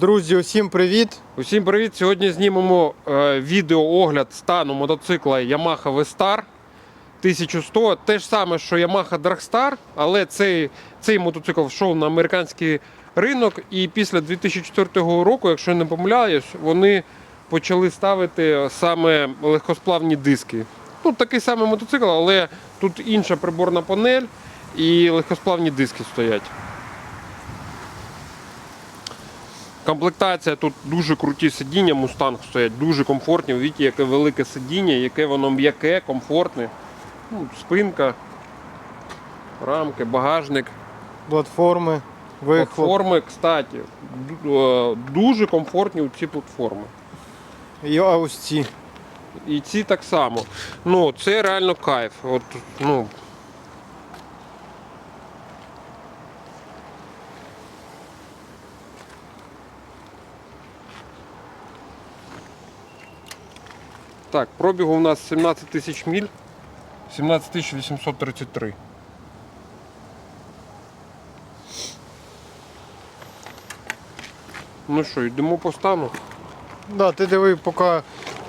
Друзі, усім привіт! Усім привіт! Сьогодні знімемо е, відеоогляд стану мотоцикла Yamaha V-Star 1100. Те ж саме, що Yamaha Dragstar, але цей, цей мотоцикл йшов на американський ринок. І після 2004 року, якщо не помиляюсь, вони почали ставити саме легкосплавні диски. Ну, такий самий мотоцикл, але тут інша приборна панель і легкосплавні диски стоять. Комплектація тут дуже круті сидіння, мустанг стоять, дуже комфортні. Видите, яке велике сидіння, яке воно м'яке, комфортне. Ну, спинка, рамки, багажник, Платформи, вихлоп. платформи, кстати, е, дуже комфортні ці платформи. І ось ці. І ці так само. Ну, це реально кайф. От, ну, Так, пробігу у нас 17 тисяч міль. 17 833. Ну що, йдемо по стану. Да, ти диви, поки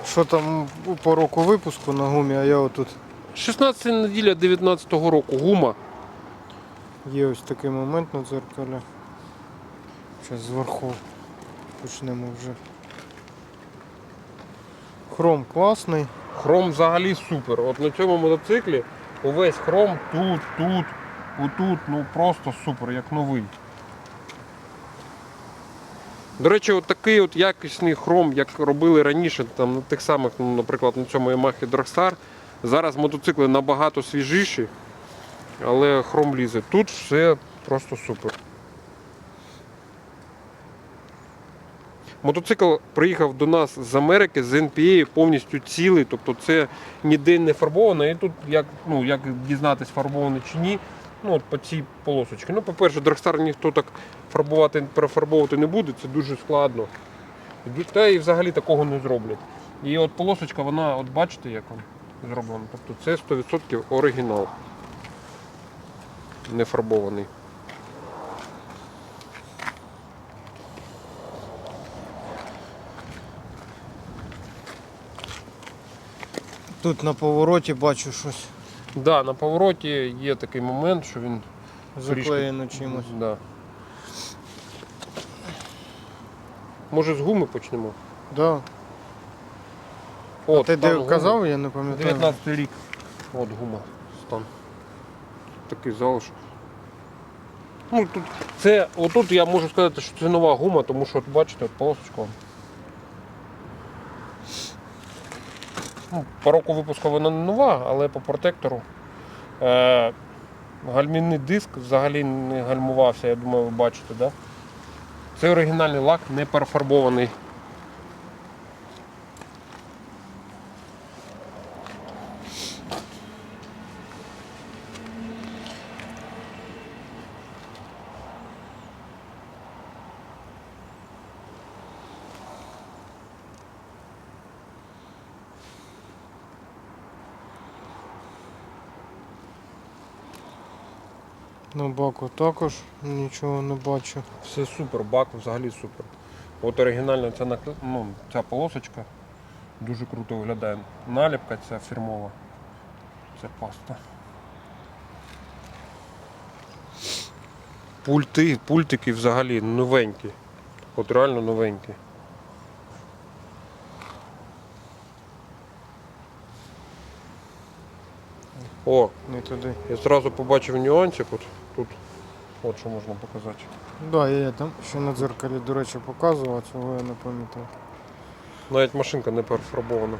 що там по року випуску на гумі, а я отут 16 неділя 19-го року. Гума. є ось такий момент на дзеркалі. Зараз зверху почнемо вже. Хром класний. Хром взагалі супер. От на цьому мотоциклі увесь хром тут, тут, отут, ну просто супер, як новий. До речі, от такий от якісний хром, як робили раніше, там на тих самих, ну, наприклад, на цьому Yamaha Dragstar. Зараз мотоцикли набагато свіжіші, але хром лізе. Тут все просто супер. Мотоцикл приїхав до нас з Америки, з NPA, повністю цілий, тобто це ніде не фарбовано. І тут як, ну, як дізнатись, фарбовано чи ні, ну, от по цій полосочці. Ну, по-перше, Dragstar ніхто так фарбувати, перефарбовувати не буде, це дуже складно. Та і взагалі такого не зроблять. І от полосочка, вона, от бачите, як вона зроблена. Тобто це 100% оригінал. Не фарбований. Тут на повороті бачу щось Да, на повороті є такий момент, що він заклеєно чимось. Да. Може з гуми почнемо? Да. От, Ти де гуми. казав, я не пам'ятаю. 19 рік. От гума. Стан. Такий залишок. Ну, тут, це, отут я можу сказати, що це нова гума, тому що от бачите, от полосочка. Ну, по року випуску вона не нова, але по протектору. Е, Гальмінний диск взагалі не гальмувався, я думаю, ви бачите, да? Це оригінальний лак, не перефарбований. На баку також нічого не бачу. Все супер, бак взагалі супер. От оригінальна ця, накл- ну, ця полосочка дуже круто виглядає. Наліпка ця фірмова. Це паста. Пульти, пультики взагалі новенькі. От реально новенькі. О, Не туди. я одразу побачив нюансик. От, тут от що можна показати. Да, я там ще на дзеркалі, до речі, показував, цього я не пам'ятаю. Навіть машинка не перефарбована.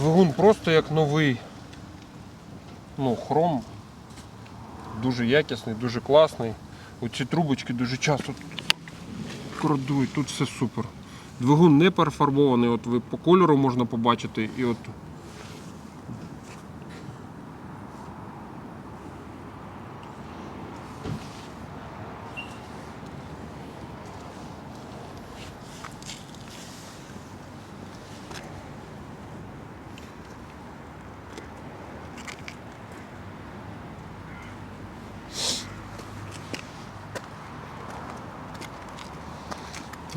Двигун просто як новий. Ну, хром дуже якісний, дуже класний. Оці трубочки дуже часто крадують, тут все супер. Двигун не перефарбований, от ви по кольору можна побачити. І от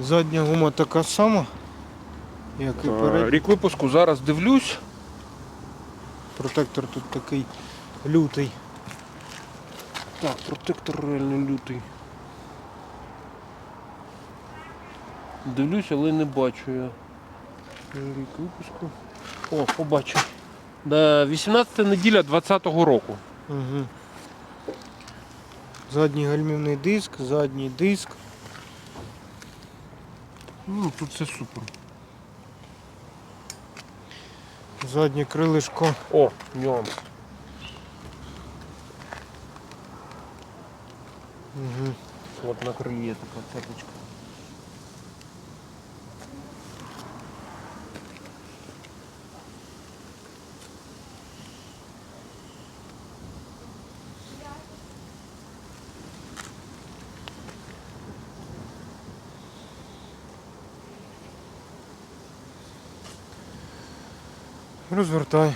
Задня гума така сама, як і Е, передня. Рік випуску зараз дивлюсь. Протектор тут такий лютий. Так, протектор реально лютий. Дивлюсь, але не бачу я. Рік випуску. О, побачив. Да, 18 неділя 20-го року. Угу. Задній гальмівний диск, задній диск. Ну, тут все супер. Заднє крилишко. О, нюанс. Угу. От на крилі така цепочка. Розвертай.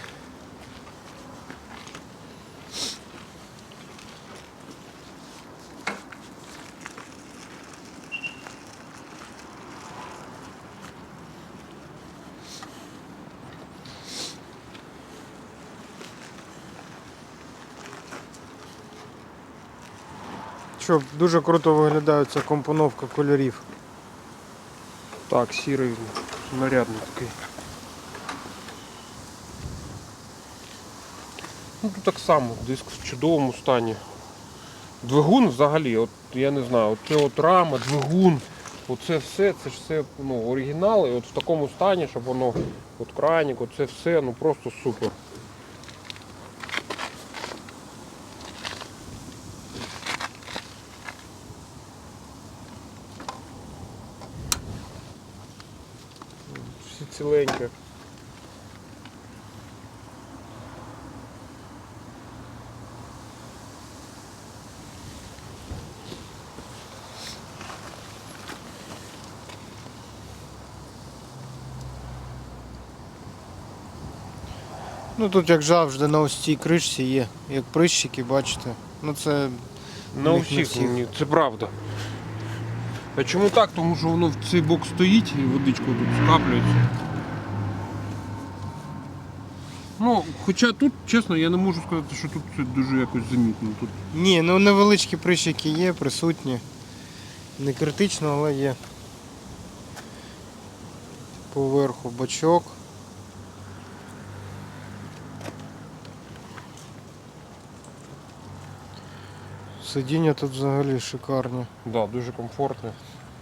Що, дуже круто виглядає ця компоновка кольорів. Так, сірий, нарядний такий. Ну так само, диск в чудовому стані. Двигун взагалі, от я не знаю, це от рама, двигун, оце все, це ж все ну, оригінал, от в такому стані, щоб воно, от кранік, оце все, ну просто супер. Ну тут як завжди на ось цій кришці є, як прищики, бачите. Ну це На них не усіх, всіх. ні, це правда. А чому так? Тому що воно в цей бок стоїть і водичку тут скаплюється. Ну, хоча тут, чесно, я не можу сказати, що тут це дуже якось замітно. Тут Ні, ну невеличкі прищики є, присутні. Не критично, але є. Поверху бачок. Сидіння тут взагалі шикарні. да, дуже комфортно.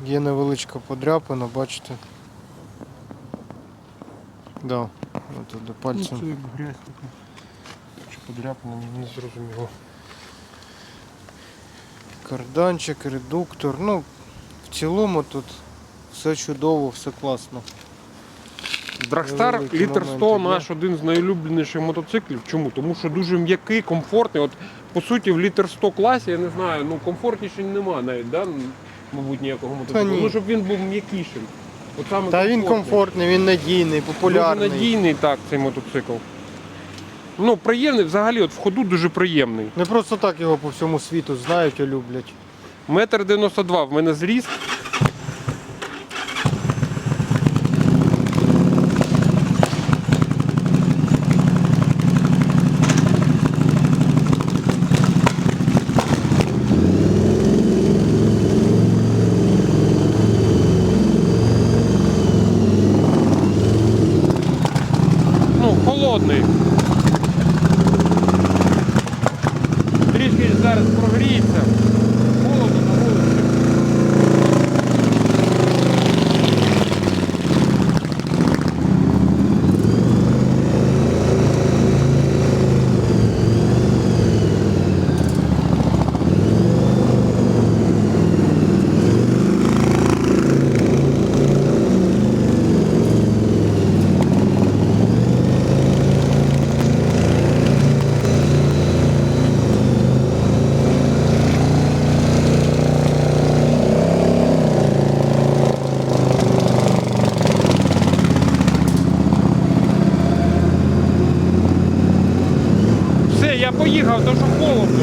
Є невеличка подряпина, бачите. Да. От де пальцем. Ну, як грязь така. Чи подряпана, не зрозуміло. Карданчик, редуктор. Ну, в цілому тут все чудово, все класно. Драгстар Літер моменти 100 є. наш один з найулюбленіших мотоциклів. Чому? Тому що дуже м'який, комфортний. От по суті в Літер 100 класі, я не знаю, ну комфортніше немає навіть, да? мабуть, ніякого мотоциклу. ні. Ну, щоб він був м'якішим. От саме Та він комфортний. комфортний, він надійний, популярний. Дуже надійний так, цей мотоцикл. Ну, приємний, взагалі, от в ходу дуже приємний. Не просто так його по всьому світу знають і люблять. Метр 92 в мене зріст. Ну, холодний. Трішки зараз прогріється. Все,